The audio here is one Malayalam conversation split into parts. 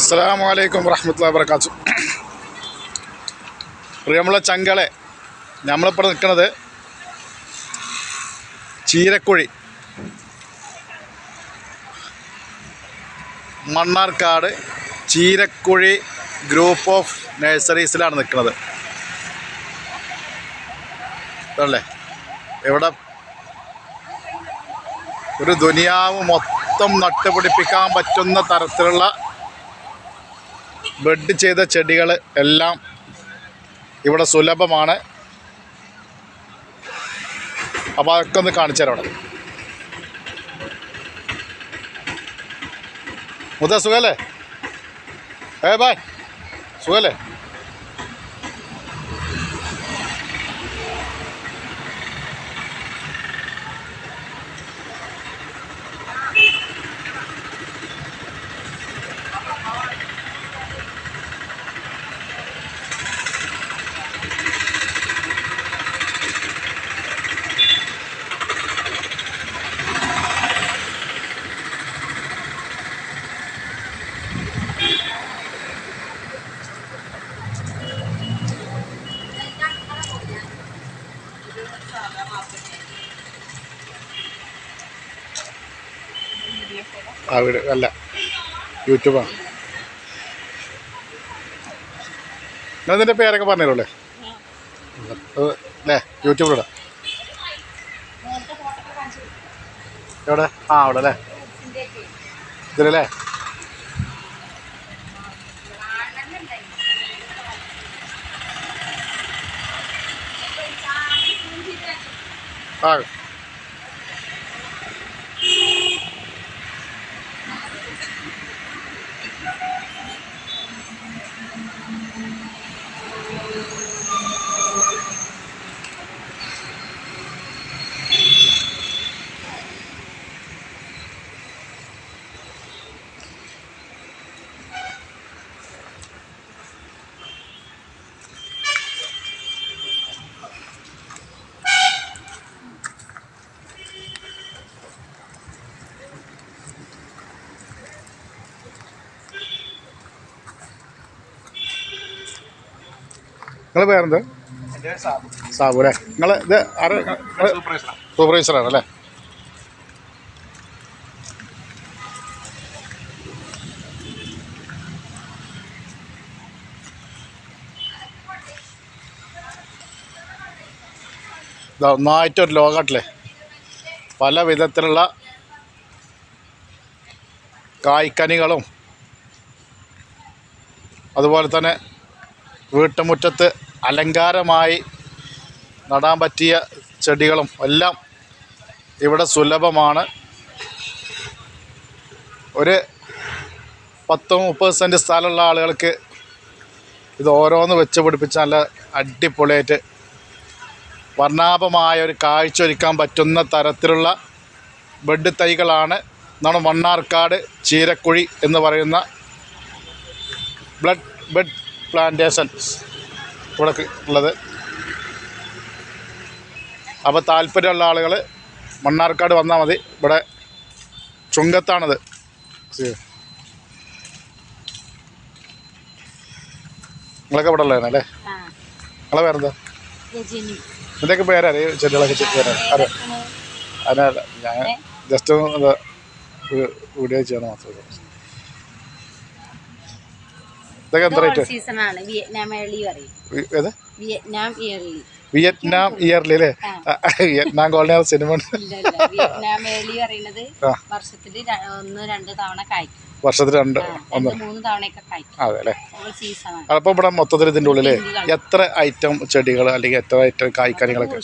അസ്സലാമു വലൈക്കും വറഹമത്തുള്ള വർക്കാത്തു പ്രിയമുള്ള ചങ്കളെ നമ്മളിപ്പോൾ നിൽക്കുന്നത് ചീരക്കുഴി മണ്ണാർക്കാട് ചീരക്കുഴി ഗ്രൂപ്പ് ഓഫ് നഴ്സറീസിലാണ് നിൽക്കുന്നത് അല്ലേ? ഇവിടെ ഒരു ദുനിയാവ് മൊത്തം നട്ടുപിടിപ്പിക്കാൻ പറ്റുന്ന തരത്തിലുള്ള ബെഡ് ചെയ്ത ചെടികൾ എല്ലാം ഇവിടെ സുലഭമാണ്. അപ്പോൾ അതൊക്കെ ഒന്ന് കാണിച്ചു മുത സുഖല്ലേ? ഏ ബായ് സുഖല്ലേ? ആ വീട് അല്ല യൂട്യൂബാണ് നിങ്ങളതിന്റെ പേരൊക്കെ പറഞ്ഞുതരുമല്ലേ അല്ലേ യൂട്യൂബിലൂടെ. എവിടെ? ആ അവിടെ അല്ലേ ഇതിലല്ലേ ആ നിങ്ങൾ പേരെന്ത്? സാബു. അല്ലേ? നിങ്ങൾ ഇത് സൂപ്പർവൈസറാണ് അല്ലേ? ഒന്നായിട്ടൊരു ലോകട്ടില്ലേ പല വിധത്തിലുള്ള കായ്ക്കനികളും അതുപോലെ തന്നെ വീട്ടുമുറ്റത്ത് അലങ്കാരമായി നടാൻ പറ്റിയ ചെടികളും എല്ലാം ഇവിടെ സുലഭമാണ്. ഒരു പത്ത് മുപ്പത് സെന്റ് സ്ഥലമുള്ള ആളുകൾക്ക് ഇത് ഓരോന്ന് വെച്ച് പിടിപ്പിച്ച് നല്ല അടിപൊളിയായിട്ട് വർണാഭമായ ഒരു കാഴ്ച ഒരുക്കാൻ പറ്റുന്ന തരത്തിലുള്ള ബെഡ് തൈകളാണ്. നമ്മുടെ മണ്ണാർക്കാട് ചീരക്കുഴി എന്ന് പറയുന്ന ബ്ലഡ് ബെഡ് പ്ലാന്റേഷൻ ഇവിടെ ഉള്ളത്. അപ്പോൾ താല്പര്യമുള്ള ആളുകൾ മണ്ണാർക്കാട് വന്നാൽ മതി. ഇവിടെ ചുങ്കത്താണത്. നിങ്ങളൊക്കെ ഇവിടെ ഉള്ളതാണ് അല്ലേ? നിങ്ങളെ പേരെന്താ? എന്തൊക്കെ പേരാണ് ചെടികളൊക്കെ പേരറിയോ അറിയാം അതിനല്ല ഞാൻ ജസ്റ്റ് ഒന്ന് വീഡിയോ ചെയ്യണം മാത്രമേ ഇതൊക്കെ ഇത് എന്താ റേറ്റ് season വിയറ്റ്നാം ഏർലി പറയും. ഏത്? വിയറ്റ്നാം ഇയർലി വിയറ്റ്നാം ഇയർലി അല്ലേ. Vietnam colony cinema Vietnam early പറയുന്നത് ആ. വർഷത്തിൽ ഒന്ന് രണ്ട് തവണ കായ്ക്കും. വർഷത്തിൽ രണ്ട് ഒന്ന്. അതെ അല്ലേ? അപ്പോൾ ഇവിടെ മൊത്തത്തിൽ ഇതിന്റെ ഉള്ളിൽ എത്ര ഐറ്റം ചെടികൾ അല്ലെങ്കിൽ എത്ര ഐറ്റം കായ്ക്കനികളൊക്കെ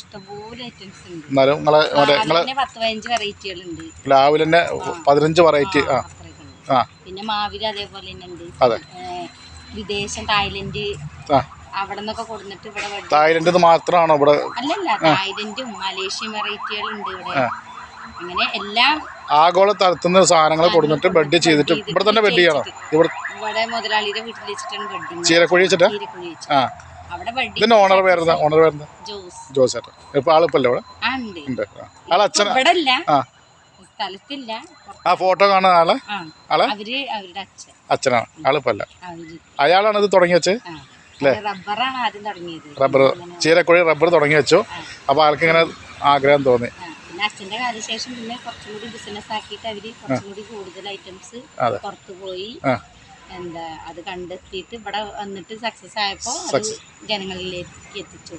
എന്നാലും നിങ്ങളെ നിങ്ങളെ പ്ലാവിൽ തന്നെ പതിനഞ്ച് വെറൈറ്റി ആ ആ. പിന്നെ മാവിൽ അതേപോലെ അതെ. വിദേശം തായ്ലൻഡ് അവിടെ നിന്നൊക്കെ കൊടുത്തിട്ട് ഇവിടെ വടി- തായ്ലൻഡ് മാത്രമാണോ ഇവിടെ? അല്ലല്ല തായ്ലൻഡും മലേഷ്യൻ വെറൈറ്റികളും ഉണ്ട് ഇവിടെ. അങ്ങനെ എല്ലാ ആഗോള തലത്തുനിന്ന് സാധനങ്ങൾ കൊടുത്തിട്ട് ബെഡ് ചെയ്തിട്ട് ഇവിടെ തന്നെ ബെഡ് ചെയ്യണം. ഇവിടെ ഇവിടെ മുതലാളിയുടെ വീട്ടിൽ വെച്ചിട്ടാണ് ബെഡ് ചീരക്കുഴി വെച്ചിട്ടാ? ആ. ഇതിന്റെ ഓണർ പേരെന്താ? ഓണർ പേരെന്താ? ജോസ്. ജോസേട്ടൻ ഇപ്പൊ ആളിപ്പല്ലേ ഇവിടെ? ഉണ്ട്. ഉണ്ട്. ആ. ഇവിടെ ഇല്ല. ആ. സ്ഥലത്തില്ല. ആ ഫോട്ടോ കാണുന്ന ആൾ? ആൾ? അവർ അവരുടെ അച്ഛൻ. അച്ഛനാണ്. ആളിപ്പല്ല അയാളാണ് ഇത് തുടങ്ങി വെച്ച്? ആ. അത് റബ്ബറാണ് ആദ്യം തുടങ്ങിയത്. റബ്ബർ ചീരക്കുഴി റബ്ബർ തുടങ്ങി വെച്ചു. അപ്പോൾ ആൾക്ക് ഇങ്ങനെ ആഗ്രഹം തോന്നി. പിന്നെ അച്ഛന്റെ കാലശേഷം പിന്നെ കുറച്ചും കൂടി ബിസിനസ് ആക്കിയിട്ട് അവർ കുറച്ചും കൂടി കൂടുതൽ ഐറ്റംസ്. പുറത്തു പോയി. എന്താ അത് കണ്ടെത്തിയിട്ട് ഇവിടെ വന്നിട്ട് സക്സസ് ആയപ്പോ അത് ജനങ്ങളിലേക്ക് എത്തിച്ചു.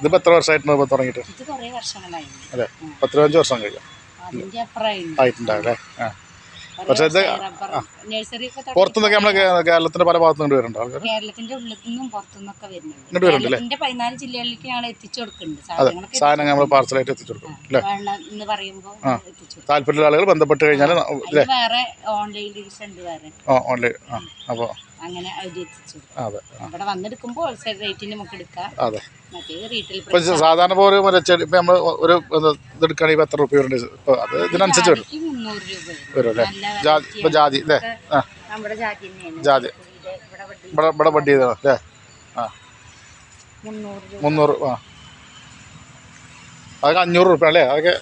ഇതിപ്പോ എത്ര വർഷമായിട്ടുണ്ട് തുടങ്ങിയിട്ട്? ഇത് കുറേ വർഷങ്ങളായി. അതെ. പത്തിരുപഞ്ച് വർഷം കഴിയും അതിന്റെ അപ്പുറമായി ആയിട്ടുണ്ടാവും അല്ലേ ആ പക്ഷേ ഇത് പുറത്തുനിന്നൊക്കെ നമ്മൾ കേരളത്തിന്റെ പല ഭാഗത്തു നിന്ന് വരുന്നുണ്ട് ആൾക്കാർ കേരളത്തിന്റെ ഉള്ളിൽ നിന്നും പുറത്തുനിന്നൊക്കെ വരുന്നുണ്ട്? കേരളത്തിന്റെ പതിനാല് ജില്ലകളിലേക്ക് ഞങ്ങൾ എത്തിച്ചു കൊടുക്കുന്നുണ്ട് അതെ സാധനങ്ങളൊക്കെ നമ്മൾ പാർസലായിട്ട് എത്തിച്ചു കൊടുക്കും എന്ന് പറയുമ്പോൾ താല്പര്യമുള്ള ആളുകൾ ബന്ധപ്പെട്ട് കഴിഞ്ഞാൽ വേറെ ഓൺലൈൻ ഡിവിഷൻ ഉണ്ട് വേറെ. ഓൺലൈൻ അപ്പോൾ അങ്ങനെ അതെ ഇവിടെ വന്നെടുക്കുമ്പോൾ ഹോൾസെയിൽ റേറ്റിന് നമുക്ക് എടുക്കാം. അതെ. ഇപ്പൊ സാധാരണ പോലെ ഒരു ചെടി ഇപ്പം നമ്മൾ ഒരു ഇത് ഇതെടുക്കുകയാണെങ്കിൽ ഇപ്പം എത്ര രൂപ വരുന്നുണ്ട്? ഇപ്പോൾ അത് ഇതിനനുസരിച്ച് വരും. വരും. വരും അല്ലേ? ജാതി ഇപ്പം ജാതി അല്ലേ ആ. ജാതി ഇവിടെ ഇവിടെ വണ്ടി ഇവിടെ ഇവിടെ ചെയ്തോ അല്ലേ? ആ. മുന്നൂറ് ആ. അതൊക്കെ അഞ്ഞൂറ് രൂപ അല്ലേ? അതൊക്കെ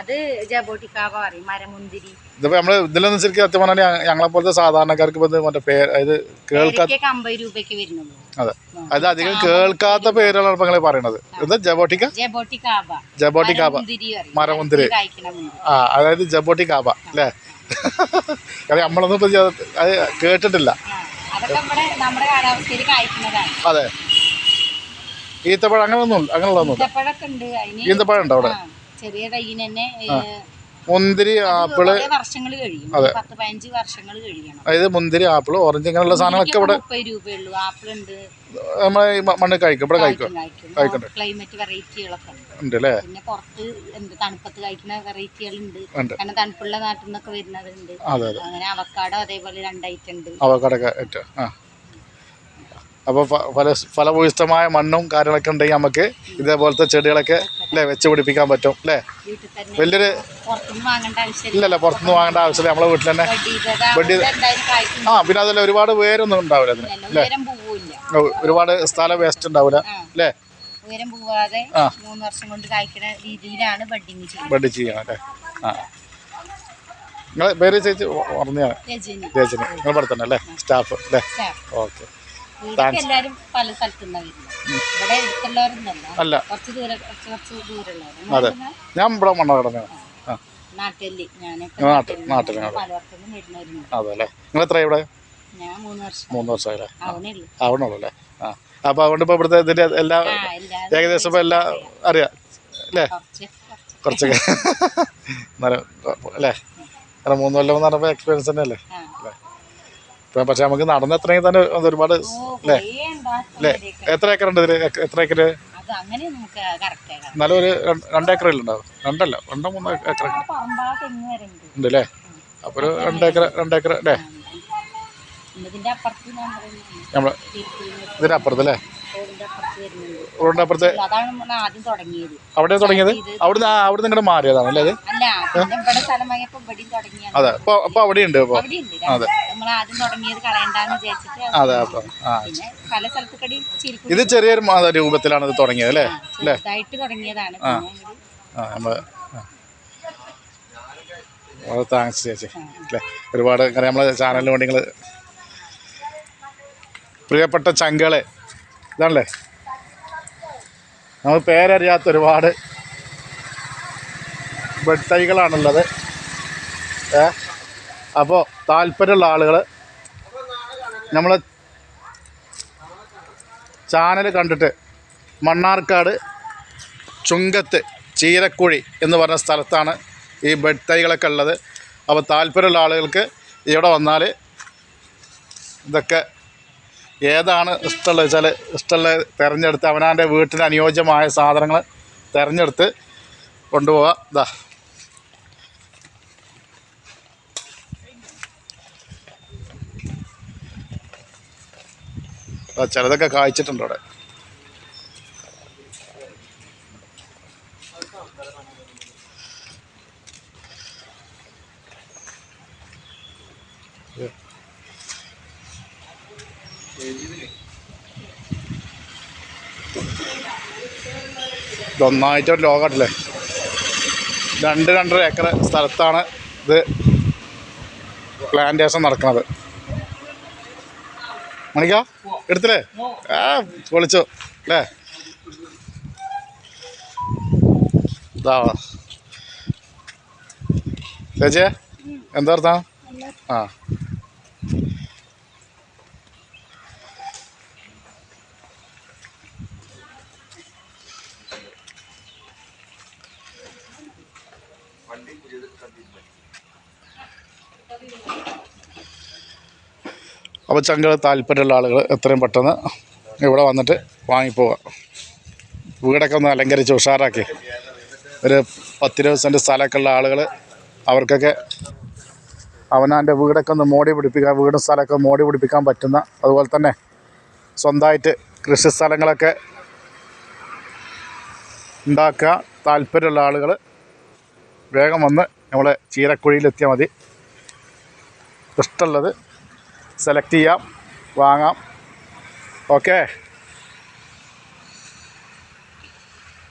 അത് ജബോട്ടിക്കാവ പറയും മരമുന്തിരി. ഇതിപ്പോൾ നമ്മൾ ഇതിലൊന്നും ശരിക്കും സത്യം പറഞ്ഞാൽ ഞങ്ങളെ പോലത്തെ സാധാരണക്കാർക്ക് ഇപ്പോൾ മറ്റേ പേര് അതായത് കേൾക്കാത്ത അമ്പത് രൂപയ്ക്ക് വരുന്നുള്ളൂ. അതെ. അത് അധികം കേൾക്കാത്ത പേരുകളാണ് ഇപ്പം നിങ്ങൾ പറയണത്. എന്താ ജബോട്ടിക്ക? ജബോട്ടി കാബ. മരമുന്തിരി. ആ അതായത് ജബോട്ടി കാബ അല്ലേ? കാരണം നമ്മളൊന്നും ഇപ്പൊ അത് കേട്ടിട്ടില്ല. അതെ. ഈത്തപ്പഴം അങ്ങനെ ഒന്നും അങ്ങനെയുള്ളതൊന്നും ഈന്തപ്പഴം ഉണ്ടോ അവിടെ? ചെറിയ തൈ തന്നെ മുന്തിരി ആപ്പിൾ വർഷങ്ങൾ കഴിയും. ഒരു പത്ത് പതിനഞ്ച് വർഷങ്ങൾ കഴിയണം. അതായത് മുന്തിരി ആപ്പിൾ ഓറഞ്ച് ഇങ്ങനെയുള്ള സാധനങ്ങളൊക്കെ ഇവിടെ മുപ്പത് രൂപയുള്ളൂ. ആപ്പിൾ ഉണ്ട് നമ്മളെ ഈ മ- മണ്ണിൽ കഴിക്കും. ഇവിടെ കഴിക്കും. കായ്ക്കും ക്ലൈമറ്റ് വെറൈറ്റികളൊക്കെ ഉണ്ട് ഉണ്ട്. അല്ലേ പിന്നെ പുറത്ത് എന്ത് തണുപ്പത്ത് കഴിക്കുന്ന വെറൈറ്റികൾ ഉണ്ട്. കാരണം തണുപ്പുള്ള നാട്ടിൽ നിന്നൊക്കെ വരുന്നതുണ്ട് അതെ അതെ. അങ്ങനെ അവക്കാടോ അതേപോലെ രണ്ടൈറ്റം ഉണ്ട്. അവക്കടൊക്കെ ഏറ്റവും ആ. അപ്പോൾ ഫല ഫലഭൂയിഷ്ടമായ മണ്ണും കാര്യങ്ങളൊക്കെ ഉണ്ടെങ്കിൽ നമുക്ക് ഇതേപോലത്തെ ചെടികളൊക്കെ അല്ലേ വെച്ച് പിടിപ്പിക്കാൻ പറ്റും അല്ലേ? വലിയൊരു ഇല്ലല്ല പുറത്തുനിന്ന് വാങ്ങേണ്ട ആവശ്യമില്ല. നമ്മളെ വീട്ടിൽ തന്നെ വെട്ടി ആ പിന്നെ അതല്ല ഒരുപാട് വേരൊന്നും ഉണ്ടാവില്ല അതിന് അല്ലേ? ഒരുപാട് സ്ഥലം വേസ്റ്റ് ഉണ്ടാവില്ല. അല്ലേ? ഉയരം പോവാതെ മൂന്ന് വർഷം കൊണ്ട് കായ്ക്കുന്ന രീതിയിലാണ് ബഡിങ് ബഡ് ചെയ്യണം അല്ലേ? ആ. നിങ്ങളെ പേര് ചേച്ചി പറഞ്ഞ രജനി. നിങ്ങൾ ഇവിടെ അല്ലേ? സ്റ്റാഫ് അല്ലേ? ഓക്കെ. എല്ലാവരും പല ഇവിടെ അടുത്തുള്ളവരൊന്നല്ല അല്ല. കുറച്ച് ദൂരെ കുറച്ച് കുറച്ച് ഞാൻ ഇവിടെ മണ്ണകടനാണ് നാട്ടിൽ ഞാനൊക്കെ നാട്ടിൽ വരുന്നവരുണ്ട് അതെ അല്ലേ നിങ്ങൾ എത്ര ഇവിടെ? ഞാൻ മൂന്ന് വർഷം. മൂന്ന് വർഷമായില്ലേ? ആവണുള്ളൂ അല്ലേ ആ. അപ്പോൾ അതുകൊണ്ട് ഇപ്പോൾ ഇവിടുത്തെ ഇതിന്റെ എല്ലാ ഏകദേശം ഇപ്പോൾ എല്ലാം അറിയാം. അല്ലേ? കുറച്ച് കുറച്ച്. കുറച്ചൊക്കെ എന്നാലും അല്ലേ? കാരണം മൂന്ന് കൊല്ലം എന്ന് എക്സ്പീരിയൻസ് തന്നെ അല്ലേ അല്ലേ? ഇപ്പം പക്ഷെ നമുക്ക് നടന്നെത്രയെങ്കിൽ തന്നെ ഒരുപാട് അല്ലേ? അല്ലേ? എത്ര ഏക്കർ ഉണ്ട് ഇതിൽ എത്ര ഏക്കർ എന്നാലും ഒരു രണ്ട് ഏക്കറിൽ ഏക്കറിലുണ്ടാവും രണ്ടല്ല രണ്ടോ മൂന്നോ ഏക്കർ ഉണ്ട്. അല്ലേ? അപ്പോൾ ഒരു രണ്ട് ഏക്കർ രണ്ട് ഏക്കർ അല്ലേ? നമ്മൾ ഇതിന്റെ അപ്പുറത്ത് അല്ലേ? റോഡിന്റെ അപ്പുറത്ത് തുടങ്ങിയത്. അവിടെ തുടങ്ങിയത്? അവിടുന്ന് ആ അവിടുന്ന് ഇങ്ങോട്ട് മാറിയതാണ് അല്ലേ അത്? അപ്പൊ അപ്പൊ അവിടെ ഉണ്ട് അപ്പൊ അതെ അതെ. അപ്പൊ ഇത് ചെറിയൊരു രൂപത്തിലാണ് ഇത് തുടങ്ങിയത് അല്ലേ? അല്ലേ? തുടങ്ങിയതാണ്. ആ. നമ്മൾ വളരെ താങ്ക്സ് ചേച്ചി. അല്ലേ? ഒരുപാട് കാര്യം നമ്മളെ ചാനലിന് വേണ്ടി നിങ്ങൾ പ്രിയപ്പെട്ട ചങ്കളെ ഇതാണല്ലേ? നമുക്ക് പേരറിയാത്ത ഒരുപാട് ബെഡ് തൈകളാണുള്ളത് ഏ? അപ്പോൾ താല്പര്യമുള്ള ആളുകൾ നമ്മൾ ചാനൽ കണ്ടിട്ട് മണ്ണാർക്കാട് ചുങ്കത്ത് ചീരക്കുഴി എന്ന് പറഞ്ഞ സ്ഥലത്താണ് ഈ ബെഡ് തൈകളൊക്കെ ഉള്ളത്. അപ്പോൾ താല്പര്യമുള്ള ആളുകൾക്ക് ഇവിടെ വന്നാൽ ഇതൊക്കെ ഏതാണ് ഇഷ്ടമുള്ളത് വെച്ചാൽ ഇഷ്ടമുള്ളത് തിരഞ്ഞെടുത്ത് അവനാന്റെ വീട്ടിന് അനുയോജ്യമായ സാധനങ്ങൾ തിരഞ്ഞെടുത്ത് കൊണ്ടുപോവുക ഇതാ ചിലതൊക്കെ കായ്ച്ചിട്ടുണ്ട് അവിടെ. ഇതൊന്നായിട്ടൊരു ലോകമല്ലേ രണ്ട് രണ്ടര ഏക്കർ സ്ഥലത്താണ് ഇത് പ്ലാന്റേഷൻ നടക്കുന്നത് മണിക്ക എടുത്തില്ലേ? ആ വിളിച്ചു അല്ലേ? ഇതാ. ചേച്ചിയെ എന്താ അർത്ഥം ആ. അപ്പോൾ ചങ്കൾ താല്പര്യമുള്ള ആളുകൾ എത്രയും പെട്ടെന്ന് ഇവിടെ വന്നിട്ട് വാങ്ങിപ്പോവുക വീടൊക്കെ ഒന്ന് അലങ്കരിച്ച് ഉഷാറാക്കി. ഒരു പത്തിരുപത് സെന്റ് സ്ഥലമൊക്കെ ഉള്ള ആളുകൾ അവർക്കൊക്കെ അവനാന്റെ വീടൊക്കെ ഒന്ന് മോടി പിടിപ്പിക്കാൻ വീടും സ്ഥലമൊക്കെ മോടി പിടിപ്പിക്കാൻ പറ്റുന്ന അതുപോലെ തന്നെ സ്വന്തമായിട്ട് കൃഷി സ്ഥലങ്ങളൊക്കെ ഉണ്ടാക്കുക താല്പര്യമുള്ള ആളുകൾ വേഗം വന്ന് നമ്മളെ ചീരക്കുഴിയിലെത്തിയാൽ മതി. ഇഷ്ടമുള്ളത് സെലക്ട് ചെയ്യാം വാങ്ങാം. ഓക്കെ